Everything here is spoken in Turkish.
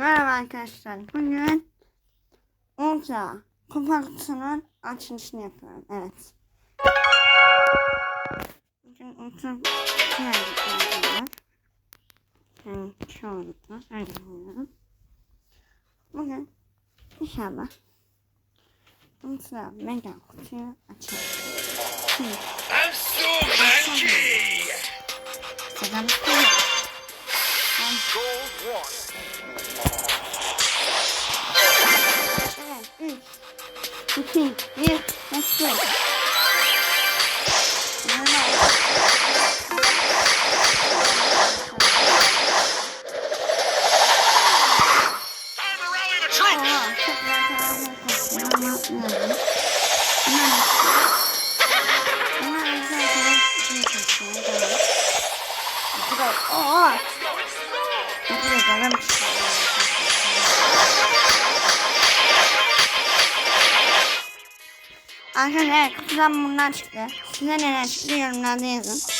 Merhaba arkadaşlar. Bugün Ultra Kupa kutusunun açılışını yapıyorum. Evet. Bugün Ultra kutuya gidiyorum. Yani çoğunlukla öyle. Bugün inşallah Ultra Mega kutuyu açacağız. Şimdi I'm so bir Gold one. 3, 2, 1, let's go. Time Arkadaşlar kutudan bunlar çıktı. Size neler çıktı yorumlarda yazın.